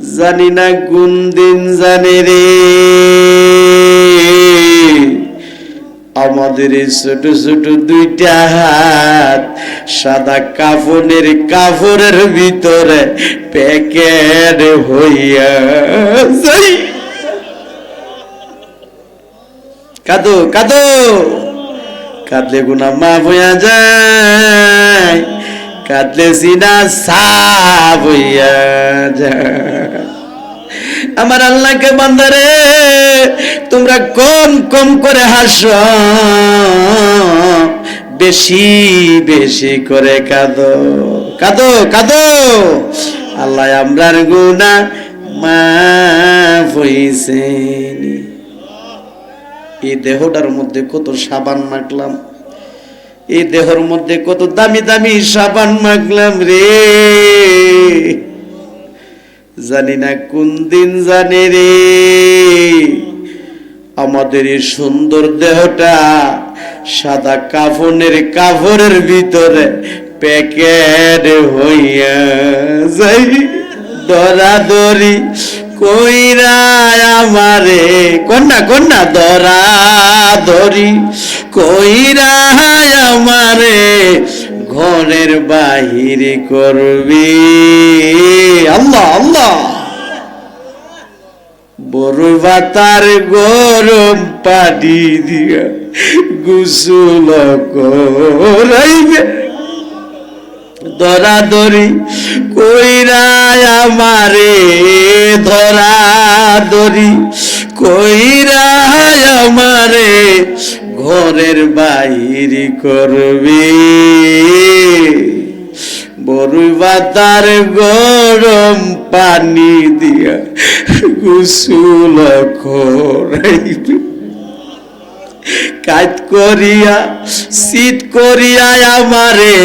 জানি না কোন দিন জানে রে। আমাদের ছোট ছোট দুইটা হাত সাদা কাফনের কাপড়ের ভিতরে প্যাকেট হইয়া কাদো কাদো। কাঁদলে গুনা মা হইয়া যায়। কাঁদলে সিনা সাফ আমার আল্লাহকে বান্দারে তোমরা কম কম করে হাস। বেশি বেশি করে কাঁদো। কাঁদো কাঁদো। আল্লাহ আমরার গুনা হইছেন এই দেহটার মধ্যে কত সাবান মাখলাম। এই দেহর মধ্যে কত দামি দামি সাবান মাখলাম রে। জানি না কোন দিন জানে রে। আমাদের এই সুন্দর দেহটা সাদা কাফনের কাপড়ের ভিতরে প্যাকেট হইয়া যাই। দরাদরি কইরা আমারে। কন্যা কন্যা দরা ধরি কইরা আমারে ঘরের বাহির করবি। আল্লাহ আল্লাহ। বড় বাতার গরম পানি দিয়া গুসুল করাইবে। ধরা ধরি কইরা আমারে ধরা ধরি কইরা আমারে ঘরের বাইরি করবে। বড়ই বাতার গরম পানি দিয়া গুসুল করাইবে কাজ করিয়া শীত করিয়া আমারে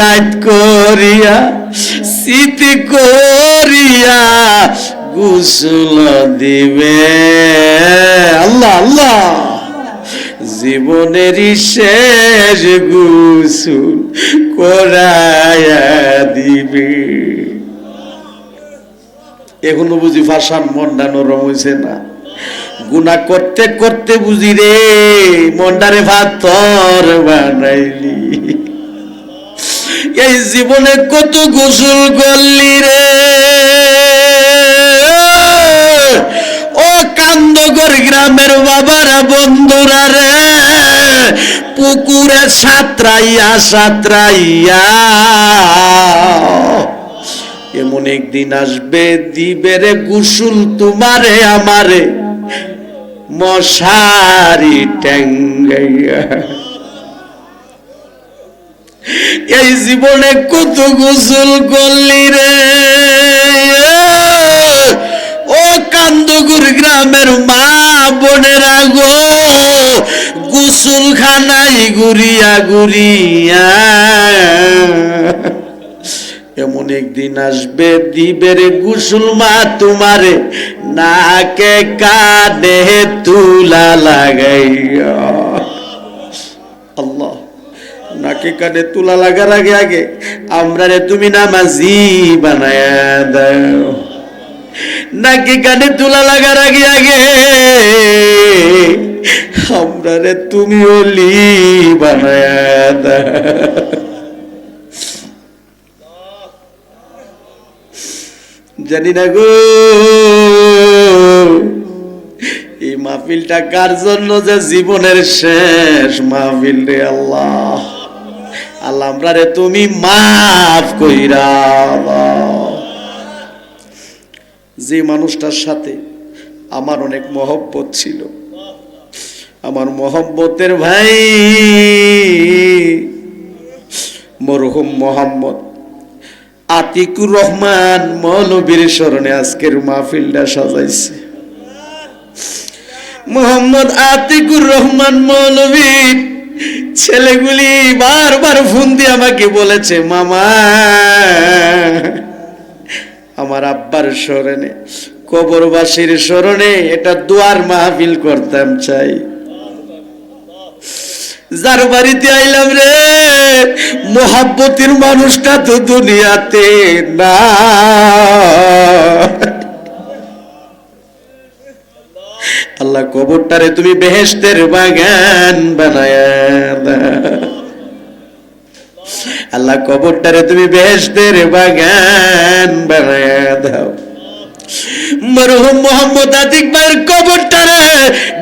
কাজ করিয়া শীত করিয়া গুসল দিবে। আল্লাহ আল্লাহ। জীবনের শেষ গুসুল করায়া দিবে। এখনও বুঝি ভাষান মনটা নরম হয়েছে না। গুনা করতে করতে বুঝি রে মন্ডারে ভাতর বানাইলি। এই জীবনে কত গোসল করলি রে। বাবারা বন্ধুরা রে, পুকুরে সাঁতরাইয়া সাঁতরাইয়া। এমন একদিন আসবে, দিবে রে গুসুল তোমারে আমারে, মশারি ট্যাঙ্গাইয়া এই জীবনে কত গোসল করলি রে। ও কান্দগুর গ্রামের মা বোনেরা গো গুসুল খানাই গুরিয়া গুরিয়া এমন একদিন আসবে, দিবের গুসুল মা তোমারে নাকে কানে তুলা লাগাইয়া। আল্লাহ, নাকে কানে তুলা লাগার আগে আগে আমরা রে তুমি নামাজি বানায়া দাও। নাকি কানে তুলা লাগার আগে আগে? আমরা রে তুমি ওলি বানায় জানি না গো, এই মাহফিলটা কার জন্য যে জীবনের শেষ মাহফিল রে আল্লাহ? আল্লাহ, আমরা রে তুমি মাফ কইরা দাও। যে মানুষটার সাথে আমার অনেক মহব্বত ছিল। আমার মহব্বতের ভাই মরহুম মোহাম্মদ আতিকুর রহমান মৌলবীর স্মরণে আজকের মাহফিলটা সাজাইছে। মোহাম্মদ আতিকুর রহমান মৌলবীর ছেলেগুলি বারবার ফোন দিয়ে আমাকে বলেছে, মামা আমার আব্বার স্মরণে, কবরবাসীর স্মরণে এটা দুয়ার মাহফিল করতাম চাই। যার বাড়িতে আইলাম রে, মোহাব্বতির মানুষটা তো দুনিয়াতে না। আল্লাহ কবরটারে তুমি বেহেস্তের বাগান বানায় আল্লাহ কবরটারে তুমি বেহেশতের বাগান বানায় দাও। মরহুম মোহাম্মদ আতিকবার কবরটারে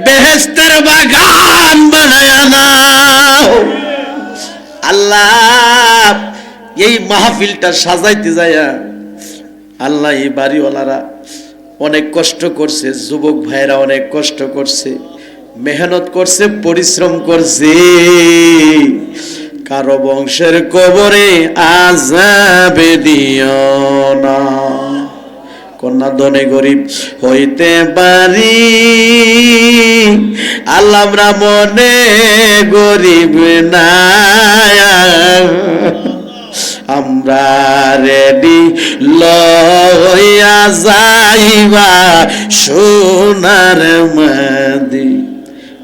বেহেশতের বাগান বানায় দাও। আল্লাহ, এই মাহফিলটা সাজাইতে যায়া আল্লাহ এই বাড়িওয়ালারা অনেক কষ্ট করছে, যুবক ভাইরা অনেক কষ্ট করছে, মেহনত করছে, পরিশ্রম করছে। কারও বংশের কবরে আজাবে দিও না। কন্যা ধনে গরিব হইতে পারি। আল্লাহ মনে গরিব না। আমরা রেডি লইয়া যাইবা সোনার মাদি।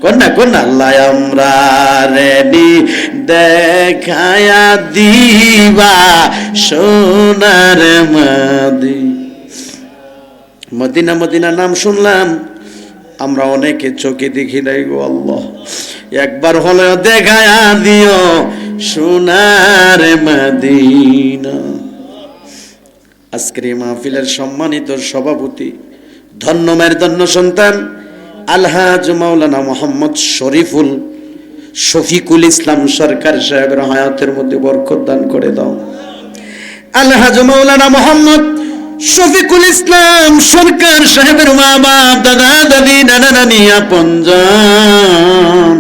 কন্যা কন্যা, আল্লাহ আমরা রেডি দেখায়া দিবা সোনার মাদি। মদিনা মদিনা নাম শুনলাম। আমরা অনেকে চোখে দেখি নাই গো আল্লাহ। একবার হলেও দেখায়া দিও সোনার মদিনা। আজকের এই মাহফিলের সম্মানিত সভাপতি, ধন্য ধন্যমের ধন্য সন্তান, আলহাজ মাওলানা মোহাম্মদ শরীফুল শফিকুল ইসলাম সরকার সাহেবের হায়াতের মধ্যে বরকত দান করে দাও। আলহাজ মৌলানা মোহাম্মদ শফিকুল ইসলাম সরকার সাহেবের মা বাপ দাদা দাদি নানা নানি আপনজন।